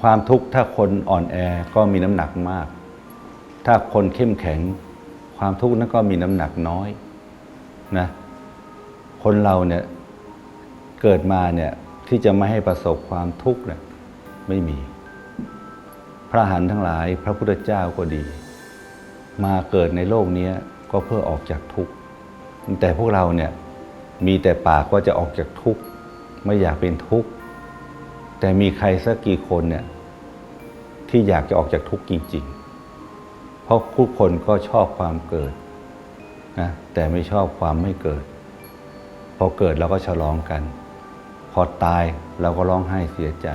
ความทุกข์ถ้าคนอ่อนแอก็มีน้ำหนักมาก ถ้าคนเข้มแข็ง ความทุกข์นั้นก็มีน้ำหนักน้อยนะคนเราเนี่ยเกิดมาเนี่ยที่จะไม่ให้ประสบความทุกข์เนี่ยไม่มี พระหันทั้งหลายพระพุทธเจ้าก็ดี มาเกิดในโลกนี้ก็เพื่อออกจากทุกข์แต่พวกเราเนี่ยมีแต่ปากว่าจะออกจากทุกข์ไม่อยากเป็นทุกข์ แต่มีใครสักกี่คนเนี่ยที่อยากจะออกจากทุกข์จริง ๆ เพราะทุกคนก็ชอบความเกิดนะแต่ไม่ชอบความไม่เกิด พอเกิดเราก็ฉลองกัน พอตายเราก็ร้องไห้เสียใจ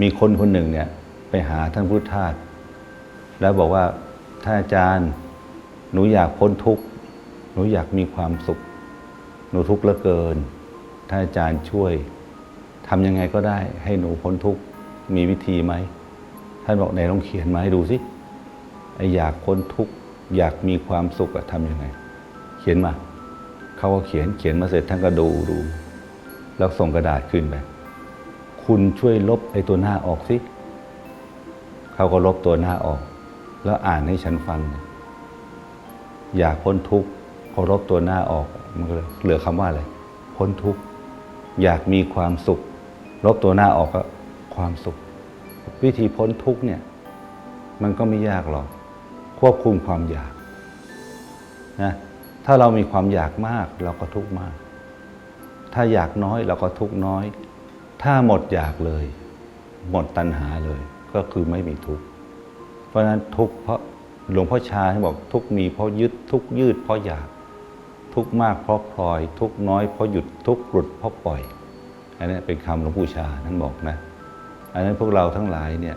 มีคนคนหนึ่งเนี่ยไปหาท่านพุทธทาสแล้วบอกว่าท่านอาจารย์หนูอยากพ้นทุกข์หนูอยากมีความสุข หนูทุกข์เหลือเกินท่านอาจารย์ช่วย ทำยังไงก็ได้ให้หนูพ้นทุกข์มีวิธีไหมท่านบอกไหนลองเขียนมาให้ดูสิไออยากพ้นทุกข์อยากมีความสุขอะทำยังไง เขียนมาเขาก็เขียนเขียนมาเสร็จท่านก็ดูดู แล้วส่งกระดาษขึ้นไปคุณช่วยลบไอ้ตัวหน้าออกสิเขาก็ลบตัวหน้าออก แล้วอ่านให้ฉันฟัง อยากพ้นทุกข์พอลบตัวหน้าออกมันก็เหลือคำว่าอะไรพ้นทุกข์อยากมีความสุข ลบตัวหน้าออกก็ความสุข วิธีพ้นทุกเนี่ยมันก็ไม่ยากหรอก ควบคุมความอยากนะถ้าเรามีความอยากมากเราก็ทุกมาก ถ้าอยากน้อยเราก็ทุกน้อย ถ้าหมดอยากเลย หมดตัณหาเลย ก็คือไม่มีทุกข์เพราะนั้นทุกข์เพราะหลวงพ่อชาให้บอกทุกมีเพราะยึดทุกยืดเพราะอยาก ทุกมากเพราะพลอย ทุกน้อยเพราะหยุดทุกหลุดเพราะปล่อย อันนี้เป็นคำหลวงปู่ชาท่านบอกนะ อันนั้นพวกเราทั้งหลายเนี่ย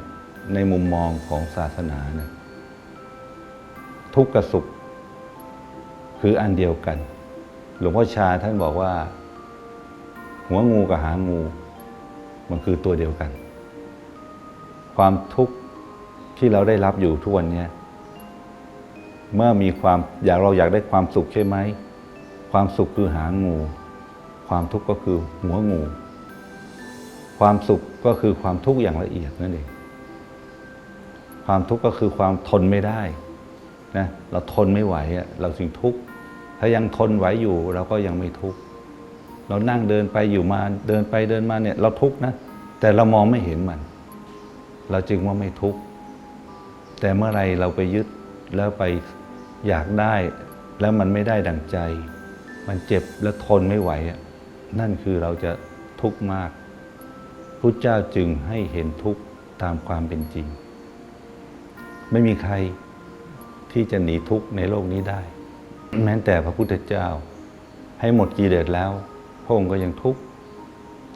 ในมุมมองของศาสนาเนี่ยทุกข์กับสุขคืออันเดียวกัน หลวงพ่อชาท่านบอกว่า หัวงูกับหางงู มันคือตัวเดียวกัน ความทุกข์ที่เราได้รับอยู่ทุกวันนี้เมื่อมีความอยากเราอยากได้ความสุขใช่ไหม ความสุขคือหางงู ความทุกข์ก็คือหัวงู ความสุขก็คือความทุกข์อย่างละเอียดนั่นเองความทุกข์ก็คือความทนไม่ได้นะเราทนไม่ไหวอะเราจึงทุกข์ถ้ายังทนไหวอยู่เราก็ยังไม่ทุกข์เรานั่งเดินไปอยู่มาเดินไปเดินมาเนี่ยเราทุกข์นะแต่เรามองไม่เห็นมัน เราจึงว่าไม่ทุกข์แต่เมื่อไรเราไปยึดแล้วไปอยากได้ แล้วมันไม่ได้ดังใจ มันเจ็บแล้วทนไม่ไหวอะนั่นคือเราจะทุกข์มาก พุทธเจ้าจึงให้เห็นทุกข์ตามความเป็นจริง ไม่มีใครที่จะหนีทุกข์ในโลกนี้ได้ แม้แต่พระพุทธเจ้า ให้หมดกิเลสแล้วพระองค์ก็ยังทุกข์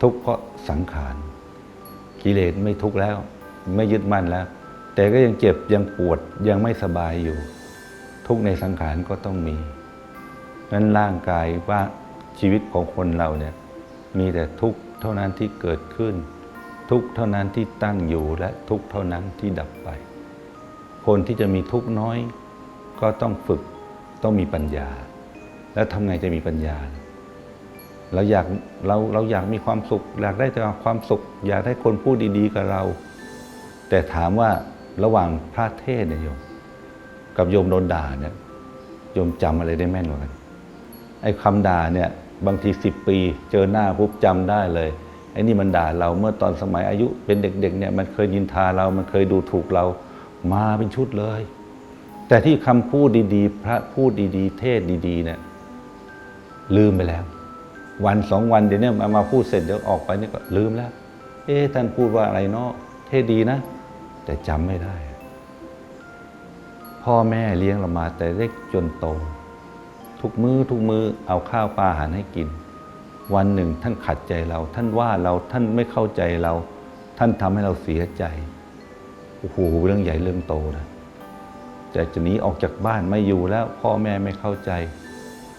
ทุกข์เพราะสังขารกิเลสไม่ทุกข์แล้ว ไม่ยึดมั่นแล้ว แต่ก็ยังเจ็บยังปวดยังไม่สบายอยู่ ทุกข์ในสังขารก็ต้องมีนั้นร่างกายว่าชีวิตของคนเราเนี่ยมีแต่ทุกข์เท่านั้นที่เกิดขึ้น ทุกเท่านั้นที่ตั้งอยู่และทุกเท่านั้นที่ดับไป คนที่จะมีทุกข์น้อย ก็ต้องฝึกต้องมีปัญญา แล้วทำไงจะมีปัญญา เราอยากเราเราอยากมีความสุข อยากได้แต่ความสุข อยากได้คนพูดดี ๆ กับเรา แต่ถามว่าระหว่างพระเทศน์เนี่ยโยมกับโยมโดนด่าเนี่ยโยมจำอะไรได้แม่นกว่ากันไอ้คำด่าเนี่ยบางทีสิบปี เจอหน้าปุ๊บจำได้เลย ไอ้นี่มันด่าเราเมื่อตอนสมัยอายุเป็นเด็กๆเนี่ยมันเคยยินทาเรา มันเคยดูถูกเรา มาเป็นชุดเลย แต่ที่คำพูดดีๆ พระพูดดีๆ เทศดีๆเนี่ยลืมไปแล้ว วันสองวันเดี๋ยวนี้มามาพูดเสร็จเดี๋ยวออกไปนี่ก็ลืมแล้ว เอ๊ะท่านพูดว่าอะไรเนาะเทศดีนะ แต่จำไม่ได้ พ่อแม่เลี้ยงเรามาแต่เล็กจนโต ทุกมือ้อทุกมือ้อเอาข้าวปลาอาหารให้กิน วันหนึ่งท่านขัดใจเรา ท่านว่าเราท่านไม่เข้าใจเรา ท่านทำให้เราเสียใจโอ้โหเรื่องใหญ่เรื่องโตนะแต่จะหนีออกจากบ้านไม่อยู่แล้วพ่อแม่ไม่เข้าใจ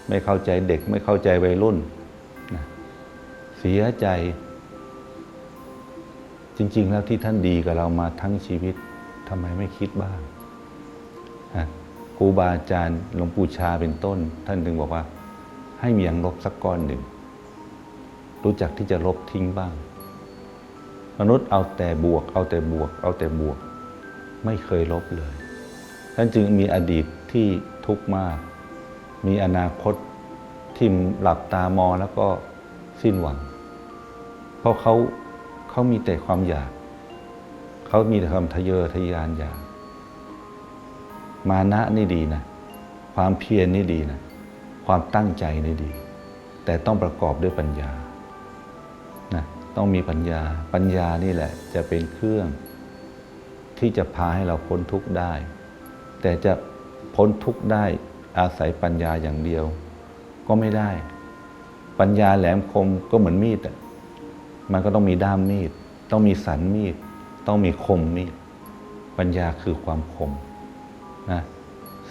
ไม่เข้าใจเด็กไม่เข้าใจวัยรุ่นนะเสียใจ จริง ๆ แล้วที่ท่านดีกับเรามาทั้งชีวิตทำไมไม่คิดบ้างครูบาอาจารย์หลวงปู่ชาเป็นต้น ท่านถึงบอกว่า ให้มีอย่างลบสักก้อนหนึ่ง รู้จักที่จะลบทิ้งบ้าง มนุษย์เอาแต่บวก เอาแต่บวก เอาแต่บวก ไม่เคยลบเลยท่านจึงมีอดีตที่ทุกข์มาก มีอนาคตที่หลับตามองแล้วก็สิ้นหวัง เพราะเขาเขามีแต่ความอยาก เขามีแต่ความทะเยอทะยานอยาก มานะนี่ดีนะ ความเพียรนี่ดีนะ ความตั้งใจนี่ดี แต่ต้องประกอบด้วยปัญญา ต้องมีปัญญา ปัญญานี่แหละจะเป็นเครื่อง ที่จะพาให้เราพ้นทุกข์ได้ แต่จะพ้นทุกข์ได้อาศัยปัญญาอย่างเดียว ก็ไม่ได้ ปัญญาแหลมคมก็เหมือนมีดอะมันก็ต้องมีด้ามมีด ต้องมีสันมีด ต้องมีคมมีด ปัญญาคือความคมนะ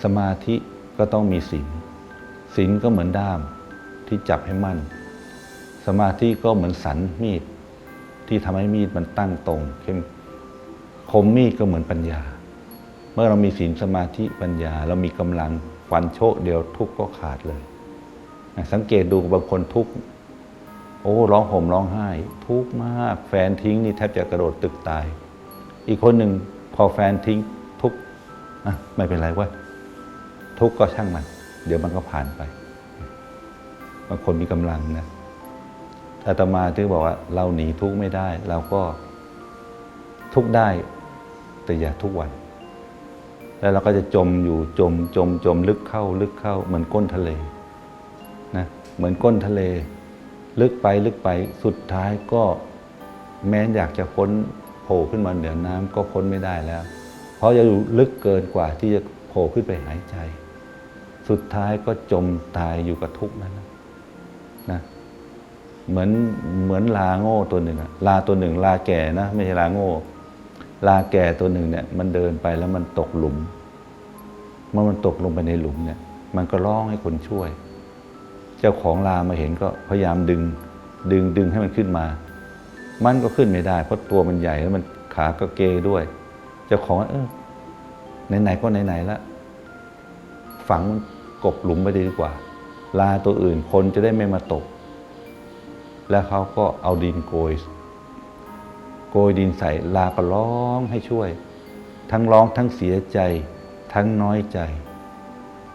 สมาธิก็ต้องมีศีลศีลก็เหมือนด้ามที่จับให้มั่น สมาธิก็เหมือนสันมีด ที่ทำให้มีดมันตั้งตรงเข้มคมมีดก็เหมือนปัญญา เมื่อเรามีศีลสมาธิปัญญา เรามีกำลังฟันโชคเดียวทุกข์ก็ขาดเลย สังเกตดูบางคนทุกข์โอ้ร้องห่มร้องไห้ ทุกข์มาก แฟนทิ้งนี่แทบจะกระโดดตึกตาย อีกคนหนึ่งพอแฟนทิ้งทุกข์อะไม่เป็นไรว้ยทุกข์ก็ช่างมัน เดี๋ยวมันก็ผ่านไปบางคนมีกำลังนะ อาตมาถึงบอกว่าเราหนีทุกข์ไม่ได้ เราก็ทุกข์ได้แต่อย่าทุกวัน แล้วเราก็จะจมอยู่จมจมจมลึกเข้าลึกเข้า เหมือนก้นทะเลนะเหมือนก้นทะเล ลึกไปลึกไปสุดท้ายก็แม้อยากจะพ้นโผล่ขึ้นมาเหนือน้ำก็พ้นไม่ได้แล้ว เพราะจะอยู่ลึกเกินกว่าที่จะโผล่ขึ้นไปหายใจ สุดท้ายก็จมตายอยู่กับทุกข์นั้นนะนะ เหมือนเหมือนลาโง่ตัวหนึ่งอะลาตัวหนึ่ง ลาแก่นะ ไม่ใช่ลาโง่ ลาแก่ตัวหนึ่งเนี่ย มันเดินไปแล้วมันตกหลุมเมื่อมันตกลงไปในหลุมเนี่ย มันก็ร้องให้คนช่วย เจ้าของลามาเห็นก็พยายามดึง ดึงดึงให้มันขึ้นมา มันก็ขึ้นไม่ได้ เพราะตัวมันใหญ่แล้วมันขาก็เกยด้วย เจ้าของเออไหนๆก็ไหนๆล้วฝังกบหลุมไปดีกว่า ลาตัวอื่นคนจะได้ไม่มาตก แล้วเขาก็เอาดินโกย โกยดินใส่ลาก็ร้องให้ช่วย ทั้งร้องทั้งเสียใจ ทั้งน้อยใจ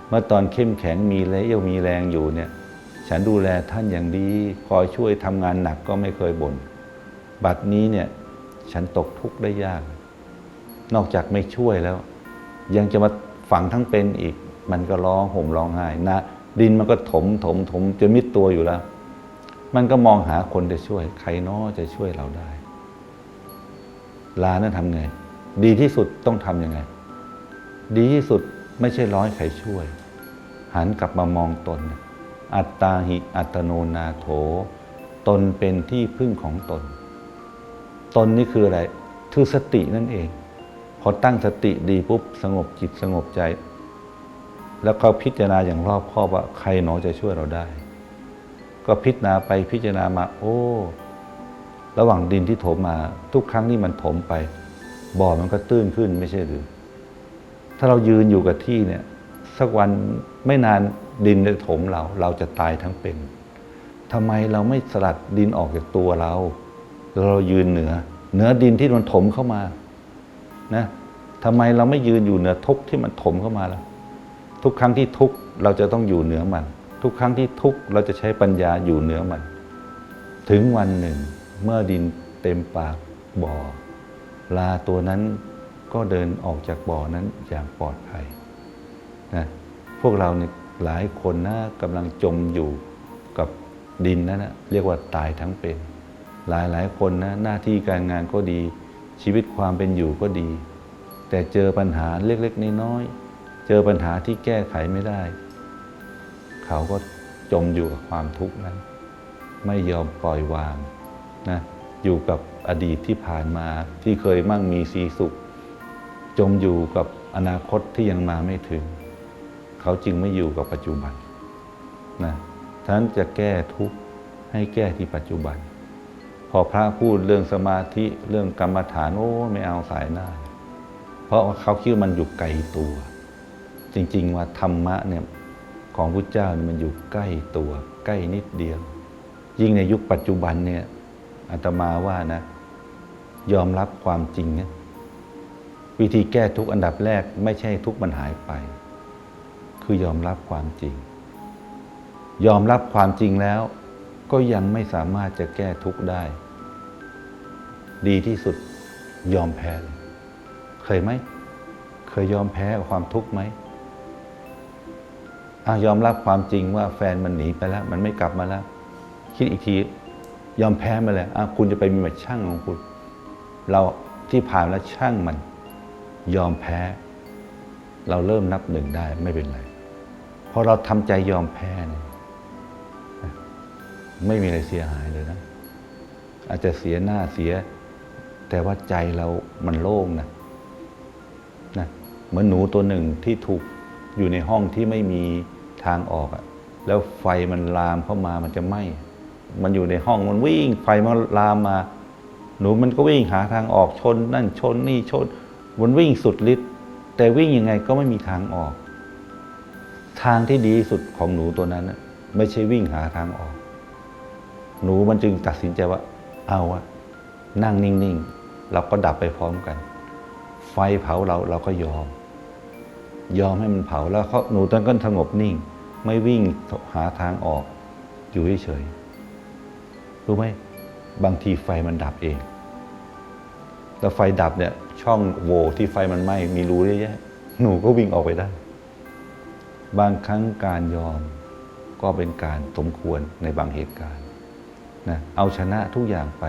เมื่อตอนเข้มแข็งมีแรงมีแรงอยู่เนี่ย ฉันดูแลท่านอย่างดีคอยช่วยทำงานหนักก็ไม่เคยบน่นบัดนี้เนี่ยฉันตกทุกข์ได้ยาก นอกจากไม่ช่วยแล้ว ยังจะมาฝังทั้งเป็นอีก มันก็ร้องห่มร้องไห้นะ ดินมันก็ถมถมถมจนมิดตัวอยู่แล้ว มันก็มองหาคนจะช่วย ใครน้อจะช่วยเราได้ลานั้นทำไง ดีที่สุดต้องทำยังไง ดีที่สุดไม่ใช่ร้อยใครช่วย หันกลับมามองตน อัตตาหิอัตโนนาโถ ตนเป็นที่พึ่งของตน ตนนี่คืออะไรคือสตินั่นเอง พอตั้งสติดีปุ๊บสงบจิตสงบใจ แล้วเขาพิจารณาอย่างรอบคอบว่าใครหนอจะช่วยเราได้ ก็พิจารณาไปพิจารณามาโอ้ ระหว่างดินที่ถมมา ทุกครั้งที่มันถมไป บ่อมันก็ตื้นขึ้นไม่ใช่หรือ ถ้าเรายืนอยู่กับที่เนี่ย สักวันไม่นานดินจะถมเรา เราจะตายทั้งเป็นทำไมเราไม่สลัดดินออกจากตัวเรา เรายืนเหนือ เหนือดินที่มันถมเข้ามานะทำไมเราไม่ยืนอยู่เหนือทุกข์ที่มันถมเข้ามาล่ะทุกครั้งที่ทุกข์เราจะต้องอยู่เหนือมัน ทุกครั้งที่ทุกข์เราจะใช้ปัญญาอยู่เหนือมัน ถึงวันหนึ่ง เมื่อดินเต็มปากบ่อลาตัวนั้นก็เดินออกจากบ่อนั้นอย่างปลอดภัยนะพวกเราเนี่ยหลายคนนะกำลังจมอยู่กับดินนั้นนะเรียกว่าตายทั้งเป็น หลายหลายคนนะหน้าที่การงานก็ดี ชีวิตความเป็นอยู่ก็ดี แต่เจอปัญหาเล็กๆน้อยๆเจอปัญหาที่แก้ไขไม่ได้ เขาก็จมอยู่กับความทุกข์นั้น ไม่ยอมปล่อยวางนะอยู่กับอดีตที่ผ่านมาที่เคยมั่งมีสีสุข จมอยู่กับอนาคตที่ยังมาไม่ถึง เขาจึงไม่อยู่กับปัจจุบันนะฉะนั้นจะแก้ทุกข์ให้แก้ที่ปัจจุบัน พอพระพูดเรื่องสมาธิเรื่องกรรมฐานโอ้ไม่เอาสายหน้า เพราะเขาคิดมันอยู่ไกลตัว จริง ๆ ว่าธรรมะเนี่ย ของพุทธเจ้าเนี่ยมันอยู่ใกล้ตัวใกล้นิดเดียว ยิ่งในยุคปัจจุบันเนี่ยอาตมาว่านะ ยอมรับความจริงนะวิธีแก้ทุกข์อันดับแรกไม่ใช่ทุกมันหายไป คือยอมรับความจริง ยอมรับความจริงแล้ว ก็ยังไม่สามารถจะแก้ทุกข์ได้ ดีที่สุดยอมแพ้เลยเคยไหม เคยยอมแพ้กับความทุกข์ไหม อยอมรับความจริงว่าแฟนมันหนีไปแล้ว มันไม่กลับมาแล้ว คิดอีกทียอมแพ้มาเลยอะคุณจะไปมีแบบช่างของคุณ เราที่ผ่านแล้วช่างมัน ยอมแพ้ เราเริ่มนับหนึ่งได้ไม่เป็นไรพอเราทำใจยอมแพ้เนี่ยไม่มีอะไรเสียหายเลยนะ อาจจะเสียหน้าเสีย แต่ว่าใจเรามันโล่งนะนะเหมือนหนูตัวหนึ่งที่ถูกอยู่ในห้องที่ไม่มี ทางออกอะแล้วไฟมันลามเข้ามามันจะไหม้มันอยู่ในห้องมันวิ่งไฟมันลามมา หนูมันก็วิ่งหาทางออกชน นั่นชนนี่ชนมันวิ่งสุดฤทธิ์แต่วิ่งยังไงก็ไม่มีทางออก ทางที่ดีสุดของหนูตัวนั้นไม่ใช่วิ่งหาทางออก หนูมันจึงตัดสินใจว่า เอาอะนั่งนิ่งๆ เราก็ดับไปพร้อมกัน ไฟเผาเราเราก็ยอม ยอมให้มันเผาแล้วเขาหนูตอนก็สงบนิ่ง ไม่วิ่งหาทางออก อยู่เฉยรู้ไหมบางทีไฟมันดับเอง แล้วไฟดับเนี่ยช่องโหว่ที่ไฟมันไหม้มีรูเยอะแยะหนูก็วิ่งออกไปได้ บางครั้งการยอมก็เป็นการสมควรในบางเหตุการณ์นะเอาชนะทุกอย่างไป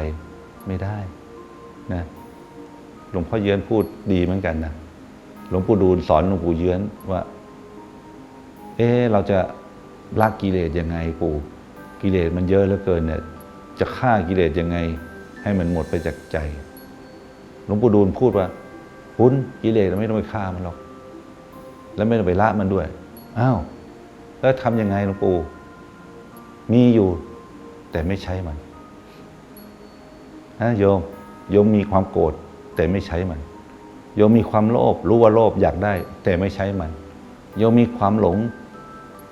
ไม่ได้นะหลวงพ่อเยือนพูดดีเหมือนกันนะ หลวงปู่ดูลสอนหลวงปู่เยื้อนว่า เอ๊ะเราจะละกิเลสยังไงปู่กิเลสมันเยอะเหลือเกินเนี่ย จะฆ่ากิเลสยังไง ให้มันหมดไปจากใจ หลวงปู่ดูลพูดว่าคุณกิเลสเราไม่ต้องไปฆ่ามันหรอก แล้วไม่ต้องไปละมันด้วยอ้าวแล้วทำยังไงหลวงปู่มีอยู่ แต่ไม่ใช้มันนะโยมโยมมีความโกรธแต่ไม่ใช้มัน โยมมีความโลภรู้ว่าโลภอยากได้ แต่ไม่ใช้มัน โยมมีความหลง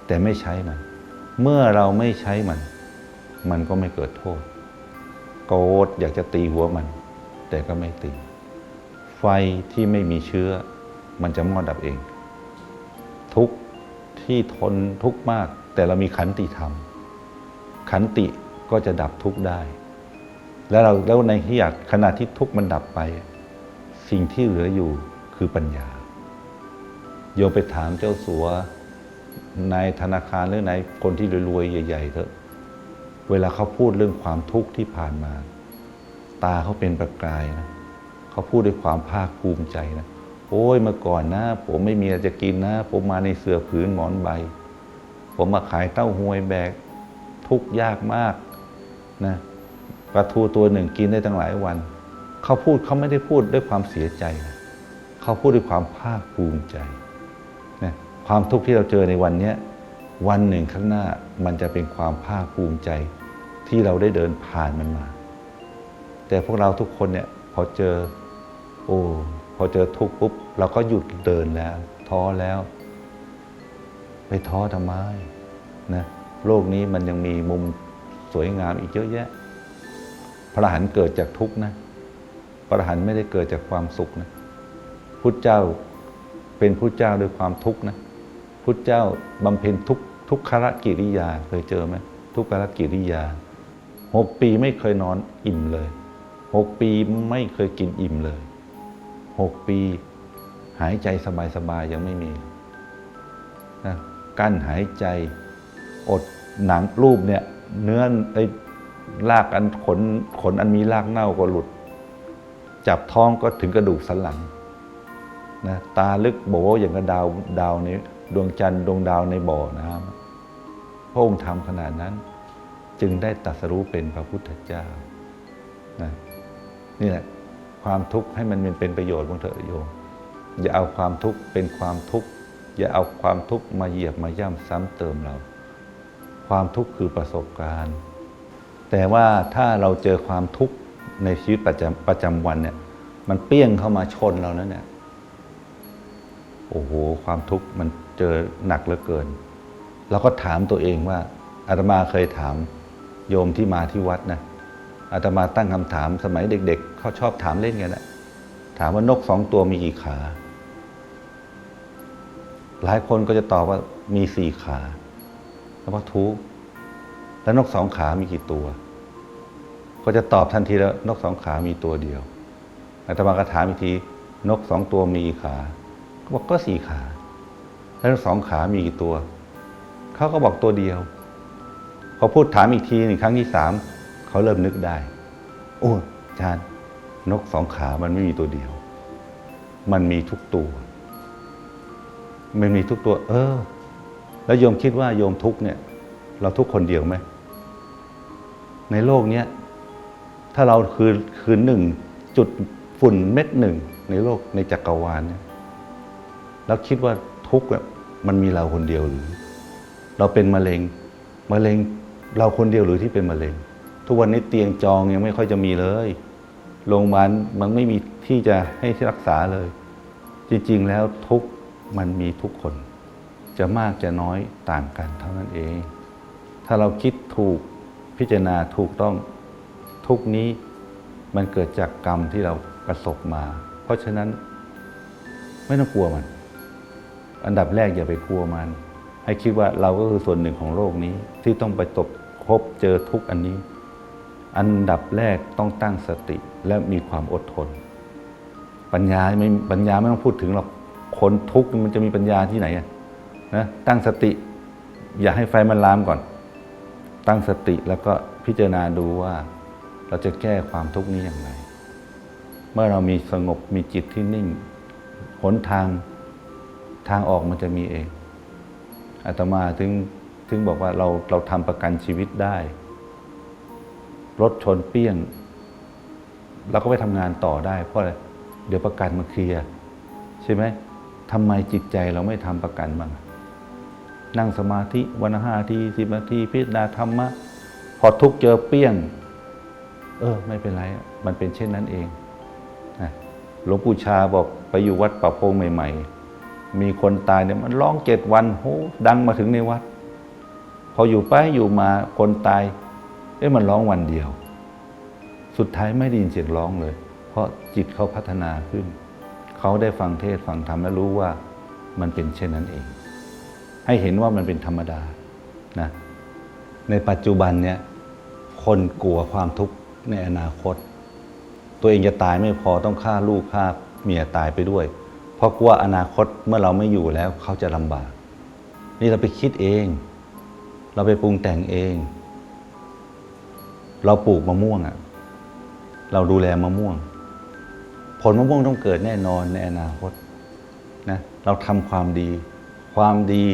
แต่ไม่ใช้มัน เมื่อเราไม่ใช้มัน มันก็ไม่เกิดโทษ โกรธอยากจะตีหัวมัน แต่ก็ไม่ตี ไฟที่ไม่มีเชื้อ มันจะมอดดับเอง ทุกที่ทนทุกข์มาก แต่เรามีขันติธรรม ขันติก็จะดับทุกได้ แล้วเราแล้วในที่อยากขณะที่ทุกข์มันดับไป สิ่งที่เหลืออยู่คือปัญญา โยมไปถามเจ้าสัวนายธนาคารหรือนายคนที่รวยๆใหญ่ๆเถอะ เวลาเขาพูดเรื่องความทุกข์ที่ผ่านมา ตาเขาเป็นประกายนะเขาพูดด้วยความภาคภูมิใจนะโอ้ยเมื่อก่อนนะ ผมไม่มีอะไรจะกินนะ ผมมาในเสือผืนหมอนใบ ผมมาขายเต้าหวยแบก ทุกยากมากนะปลาทูตัวหนึ่งกินได้ตั้งหลายวัน เขาพูดเขาไม่ได้พูดด้วยความเสียใจนะเขาพูดด้วยความภาคภูมิใจนะความทุกข์ที่เราเจอในวันนี้วันหนึ่งข้างหน้ามันจะเป็นความภาคภูมิใจที่เราได้เดินผ่านมันมา แต่พวกเราทุกคนเนี่ยพอเจอ โอ้พอเจอทุกข์ปุ๊บเราก็หยุดเดินแล้ว ท้อแล้ว ไปท้อทำไมนะโลกนี้มันยังมีมุมสวยงามอีกเยอะแยะ พระหันต์เกิดจากทุกข์นะ พระอรหันต์ไม่ได้เกิดจากความสุขนะพุทธเจ้าเป็นพุทธเจ้าด้วยความทุกข์นะพุทธเจ้าบำเพ็ญทุกทุกขรกิริยาเคยเจอไหมทุกขรกิริยาหกปีไม่เคยนอนอิ่มเลยหกปีไม่เคยกินอิ่มเลยหกปีหายใจสบายๆยังไม่มีนะกั้นหายใจอดหนังรูปเนี่ยเนื้อไอ้ลากอันขนขนอันมีรากเน่าก็หลุด จับท้องก็ถึงกระดูกสันหลังนะตาลึกโบอย่างกับดาวดาวในดวงจันทร์ดวงดาวในบ่อน้ำพระองค์ทำขนาดนั้น จึงได้ตัสรู้เป็นพระพุทธเจ้านะนี่แหละความทุกข์ให้มันเป็นประโยชน์บ้างเถอะโยมอย่าเอาความทุกข์เป็นความทุกข์อย่าเอาความทุกข์มาเหยียบมาย่ำซ้ำเติมเรา ความทุกข์คือประสบการณ์ แต่ว่าถ้าเราเจอความทุกข์ ในชีวิตประจำประจำวันเนี่ย มันเปี้ยงเข้ามาชนเรานั้นเนี่ย โอ้โห ความทุกข์มันเจอหนักเหลือเกิน เราก็ถามตัวเองว่าอาตมาเคยถามโยมที่มาที่วัดนะอาตมาตั้งคำถามสมัยเด็ก ๆเขาชอบถามเล่นกันนะถามว่านกสองตัวมีกี่ขา หลายคนก็จะตอบว่ามีสี่ขา แล้วว่าทุกแล้วนกสองขา มีกี่ตัว ก็จะตอบทันทีแล้วนกสองขามีตัวเดียวอาตมาก็ถามอีกทีนกสองตัวมีกี่ขาเขาบอกก็สี่ขา แล้วนกสองขามีกี่ตัว เขาก็บอกตัวเดียวพอพูดถามอีกทีหนึ่งครั้งที่สามเขาเริ่มนึกได้ โอ้อาจารย์นกสองขามันไม่มีตัวเดียว มันมีทุกตัว มันมีทุกตัว เออ แล้วโยมคิดว่าโยมทุกเนี่ย เราทุกคนเดียวไหมในโลกเนี้ย ถ้าเราคือคือหนึ่งจุดฝุ่นเม็ดหนึ่งในโลกในจักรวาลเนี่ยแล้วคิดว่าทุกข์มันมีเราคนเดียวหรือ เราเป็นมะเร็งมะเร็งเราคนเดียวหรือที่เป็นมะเร็ง ทุกวันนี้เตียงจองยังไม่ค่อยจะมีเลยโรงพยาบาลมันไม่มีที่จะให้รักษาเลย จริง ๆ แล้วทุกมันมีทุกคน จะมากจะน้อยต่างกันเท่านั้นเอง ถ้าเราคิดถูกพิจารณาถูกต้อง ทุกนี้มันเกิดจากกรรมที่เราประสบมา เพราะฉะนั้นไม่ต้องกลัวมัน อันดับแรกอย่าไปกลัวมัน ให้คิดว่าเราก็คือส่วนหนึ่งของโลกนี้ ที่ต้องไปตบพบเจอทุกอันนี้ อันดับแรกต้องตั้งสติและมีความอดทน ปัญญาไม่ปัญญาไม่ต้องพูดถึงหรอกคนทุกข์มันจะมีปัญญาที่ไหนนะตั้งสติ อย่าให้ไฟมันลามก่อน ตั้งสติแล้วก็พิจารณาดูว่า เราจะแก้ความทุกข์นี้อย่างไร เมื่อเรามีสงบมีจิตที่นิ่ง หนทางทางออกมันจะมีเองอาตมาถึงถึงบอกว่าเราเราทำประกันชีวิตได้ รถชนเปี้ยงเราก็ไปทำงานต่อได้ เพราะอะไรเดี๋ยวประกันมาเคลียร์ใช่ไหมทำไมจิตใจเราไม่ทำประกันบ้างนั่งสมาธิวันละห้าทีสิบนาทีพิจารณาธรรมะพอทุกเจอเปี้ยง เออ ไม่เป็นไร มันเป็นเช่นนั้นเองนะหลวงปู่ชาบอกไปอยู่วัดป่าโพงใหม่ ๆ มีคนตายเนี่ยมันร้องเจ็ดวันโหดังมาถึงในวัด พออยู่ไปอยู่มาคนตาย เอ๊ะมันร้องวันเดียว สุดท้ายไม่ได้ยินเสียงร้องเลย เพราะจิตเขาพัฒนาขึ้น เขาได้ฟังเทศฟังธรรมและรู้ว่ามันเป็นเช่นนั้นเอง ให้เห็นว่ามันเป็นธรรมดานะในปัจจุบันเนี่ยคนกลัวความทุกข์ ในอนาคต ตัวเองจะตายไม่พอต้องฆ่าลูกฆ่าเมียตายไปด้วย เพราะกลัวอนาคตเมื่อเราไม่อยู่แล้วเขาจะลำบาก นี่เราไปคิดเอง เราไปปรุงแต่งเอง เราปลูกมะม่วงอะ่ะเราดูแลมะม่วง ผลมะม่วงต้องเกิดแน่นอนในอนาคตนะเราทำความดี ความดี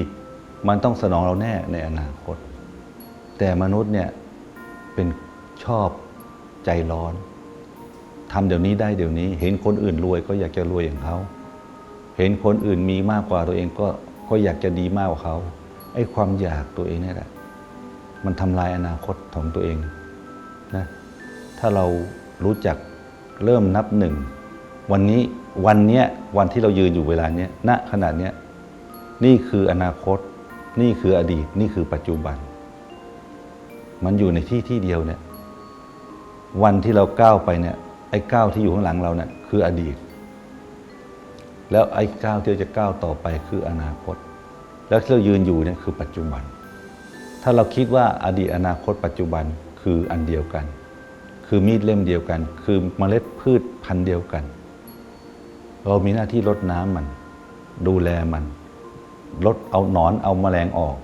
มันต้องสนองเราแน่ในอนาคต แต่มนุษย์เนี่ยเป็นชอบ ใจร้อนทำเดี๋ยวนี้ได้เดี๋ยวนี้ เห็นคนอื่นรวยก็อยากจะรวยอย่างเขาเห็นคนอื่นมีมากกว่าตัวเองก็ก็อยากจะดีมากกว่าเขาไอ้ความอยากตัวเองนี่แหละมันทำลายอนาคตของตัวเองนะถ้าเรารู้จักเริ่มนับหนึ่ง วันนี้วันเนี้ยวันที่เรายืนอยู่เวลาเนี้ยณขนาดเนี้ยนี่คืออนาคต นี่คืออดีต นี่คือปัจจุบัน มันอยู่ในที่ที่เดียวเนี่ย วันที่เราก้าวไปเนี่ยไอ้ก้าวที่อยู่ข้างหลังเราเนี่ยคืออดีต แล้วไอ้ก้าวที่เราจะก้าวต่อไปคืออนาคต แล้วที่เรายืนอยู่เนี่ยคือปัจจุบัน ถ้าเราคิดว่าอดีตอนาคต ปัจจุบันคืออันเดียวกัน คือมีดเล่มเดียวกัน คือเมล็ดพืชพันธุ์เดียวกัน เรามีหน้าที่รดน้ำมัน ดูแลมันลดเอาหนอนเอาแมลงออก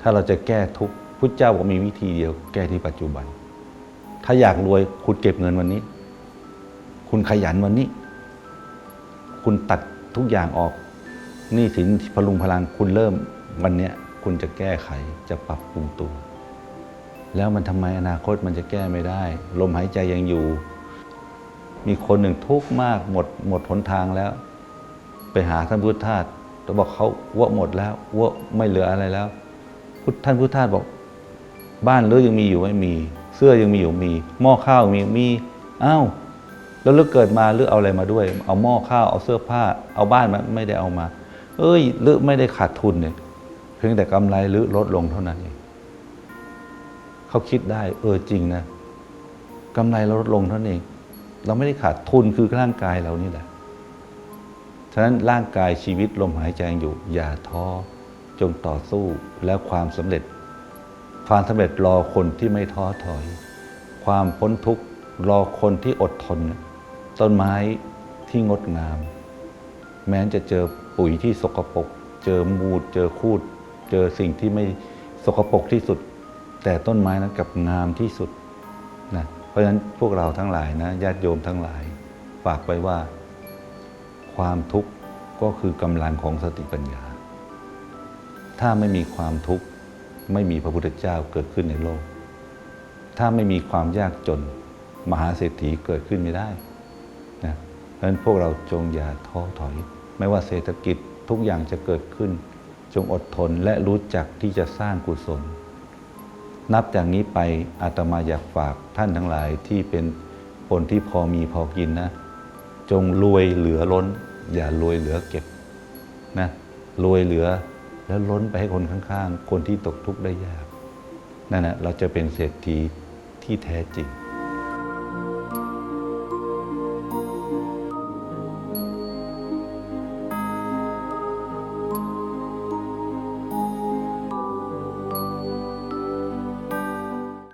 ถ้าเราจะแก้ทุกข์พุทธเจ้าบอกมีวิธีเดียวแก้ที่ปัจจุบัน ถ้าอยากรวยคุณเก็บเงินวันนี้ คุณขยันวันนี้ คุณตัดทุกอย่างออกหนี่สินพลุงพลังคุณเริ่มวันเนี้ยคุณจะแก้ไขจะปรับปรุงตัว แล้วมันทำไมอนาคตมันจะแก้ไม่ได้ ลมหายใจยังอยู่ มีคนหนึ่งทุกข์มากหมดหมดหนทางแล้ว ไปหาท่านพุทธทาสแต่บอกเขาว่าหมดแล้วว่าไม่เหลืออะไรแล้ว พุทธท่านพุทธทาสบอก บ้านเลือยังมีอยู่ไม่มี เสื้อยังมีอยู่มี หม้อข้าวมีมีอ้าวแล้วเลือกเกิดมาเลือกเอาอะไรมาด้วย เอาหม้อข้าวเอาเสื้อผ้า เอาบ้านมาไม่ได้เอามา เอ้ยเลือกไม่ได้ขาดทุนเนี่ยเพียงแต่กำไรหรือลดลงเท่านั้นเองเขาคิดได้ เออจริงนะกำไรเราลดลงเท่านั้นเอง เราไม่ได้ขาดทุนคือร่างกายเรานี่แหละฉะนั้นร่างกายชีวิตลมหายใจอยู่ อย่าท้อจงต่อสู้แล้วความสำเร็จ ความสำเร็จรอคนที่ไม่ท้อถอย ความพ้นทุกข์รอคนที่อดทน ต้นไม้ที่งดงาม แม้จะเจอปุ๋ยที่สกปรกเจอมูดเจอคูด เจอสิ่งที่ไม่สกปรกที่สุด แต่ต้นไม้นั้นกับงามที่สุดนะเพราะฉะนั้นพวกเราทั้งหลายนะญาติโยมทั้งหลาย ฝากไว้ว่า ความทุกข์ก็คือกำลังของสติปัญญา ถ้าไม่มีความทุกข์ ไม่มีพระพุทธเจ้าเกิดขึ้นในโลก ถ้าไม่มีความยากจนมหาเศรษฐีเกิดขึ้นไม่ได้นะเพราะฉะนั้นพวกเราจงอย่าท้อถอย ไม่ว่าเศรษฐกิจทุกอย่างจะเกิดขึ้น จงอดทนและรู้จักที่จะสร้างกุศล นับจากนี้ไปอาตมาอยากฝากท่านทั้งหลายที่เป็นคนที่พอมีพอกินนะ จงรวยเหลือล้น อย่ารวยเหลือเก็บนะรวยเหลือ แล้วล้นไปให้คนข้างๆ คนที่ตกทุกข์ได้ยากนั่นแหละเราจะเป็นเศรษฐีที่แท้จริง